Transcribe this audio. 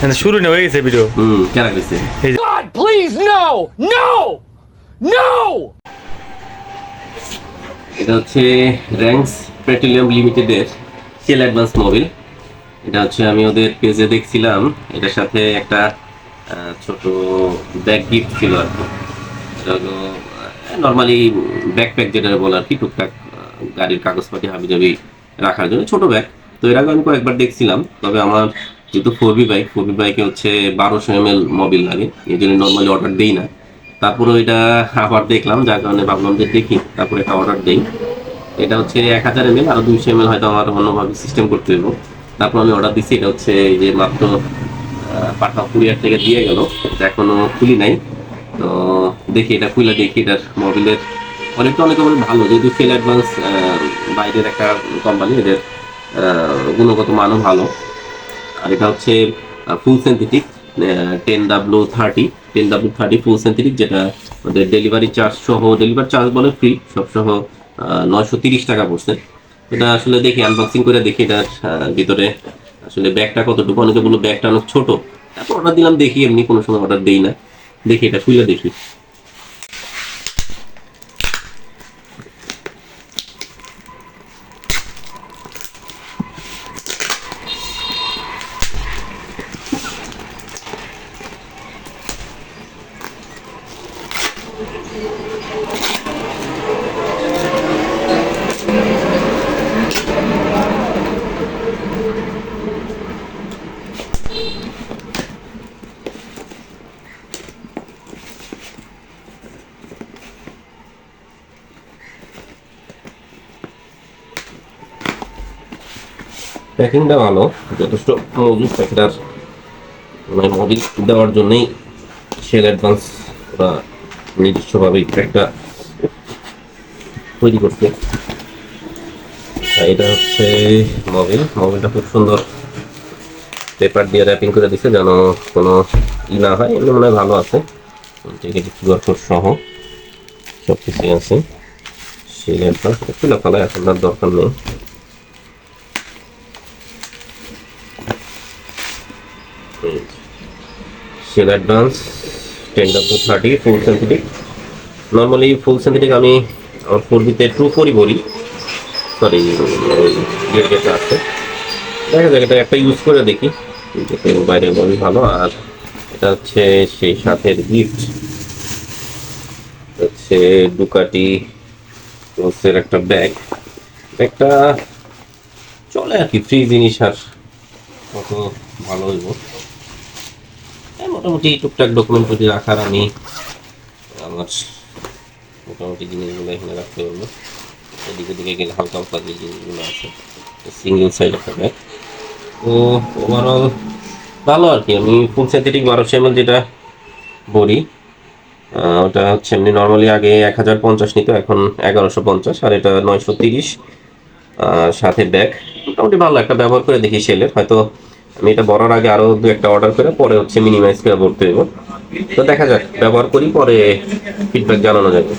মানে শুরু না হয়ে গেছে ভিডিও হুম কেনা গেছে God, please, no! No! No! এটা হচ্ছে র্যাঙ্কস পেট্রোলিয়াম লিমিটেডের সেল অ্যাডভান্স মোবিল এটা হচ্ছে আমি ওদের পেজে দেখছিলাম এটার সাথে একটা ছোট ব্যাগ গিফট ছিল আর কি এটা হলো নর্মালি ব্যাকপ্যাক যেটা বলে আর কি টুকটাক গাড়ির কাগজপাতি হাবিজাবি রাখার জন্য ছোট ব্যাগ তো এর আগে আমি কয়েকবার দেখছিলাম তবে আমার যেহেতু four B bike four B বাইকে হচ্ছে বারোশো এম এল মোবিল লাগে। এই জন্য নর্মালি অর্ডার দিই না। তারপরে এটা আবার দেখলাম, যার কারণে ভাবলাম যে দেখি, তারপরে একটা অর্ডার দিই। এটা হচ্ছে এক হাজার এম এল আর দুইশো এম এল হয়তো আমার অন্যভাবে সিস্টেম করতে হইব। তারপর আমি অর্ডার দিচ্ছি এটা হচ্ছে এই যে মাত্র পাঠা কুরিয়ার থেকে দিয়ে গেল। এটা এখনও খুলি নাই। তো দেখি এটা খুলে দেখি, এটার মোবিলের অনেকটা অনেক অনেক ভালো। যেহেতু সেল অ্যাডভান্স বাইরের একটা কোম্পানি এদের গুণগত মানও ভালো। এটা হচ্ছে full synthetic ten W thirty ten W thirty full synthetic যেটা আমাদের ডেলিভারি চার্জ সহ ডেলিভারি চার্জ বলে ফ্রি সব সহ নয়শো তিরিশ টাকা পড়ছে। এটা আসলে দেখি আনবক্সিং করে দেখি এটার ভিতরে আসলে ব্যাগটা কতটুকু অনেকে বলল ব্যাগটা অনেক ছোট। তারপর অর্ডার দিলাম, দেখি এমনি কোনো সময় অর্ডার দিই না। দেখি এটা খুলে দেখি। প্যাকিংটা ভালো যথেষ্ট মজুদ প্যাকেটার মানে মোবিল দেওয়ার জন্যই সেল অ্যাডভান্স ওরা নিজস্বভাবে একটা তৈরি আর এটা হচ্ছে মোবিল মোবিলটা খুব সুন্দর পেপার দিয়ে র্যাপিং করে দিছে যেন কোনো ই না হয়। এমনি মনে হয় ভালো আছে। টিকিট কিউআর কোড সহ সব কিছুই আছে সেল অ্যাডভান্স খুলে ফেলা, এখন আর দরকার নেই। Shell advance ten W thirty full synthetic normally full synthetic আমি আমার ফোর বিতে টু ফোরই বলি সরি যেটা আছে। দেখা যাক একটা ইউজ করে দেখি। যাতে বাইরের বলি ভালো, আর এটা হচ্ছে সেই সাথের গিফট হচ্ছে ডুকাটি ক্রসের একটা ব্যাগ ব্যাগটা চলে আর কি ফ্রি জিনিস আর কত ভালো হইব। মোটামুটি টুকটাক ডকুমেন্ট যদি রাখার আমি, আমার মোটামুটি জিনিসগুলো এখানে রাখতে পারব। এদিকে দিকে গেলে হালকা হালকা যে জিনিসগুলো আছে সিঙ্গেল সাইড একটা ব্যাগ তো ওভারঅল ভালো আর কি, আমি ফুল সিনথেটিক বারোশো এমএল যেটা বলি ওটা হচ্ছে এমনি নর্মালি আগে এক হাজার পঞ্চাশ নিত, এখন এগারোশো পঞ্চাশ, আর এটা নয়শো তিরিশ। সাথে ব্যাগ মোটামুটি ভালো, একটা ব্যবহার করে দেখি সেলের হয়তো আমি এটা বড়ার আগে আরও দু একটা অর্ডার করে পরে হচ্ছে মিনিমাইজ করে ভরতে দেবো। তো দেখা যাক, ব্যবহার করি, পরে ফিডব্যাক জানানো যাবে।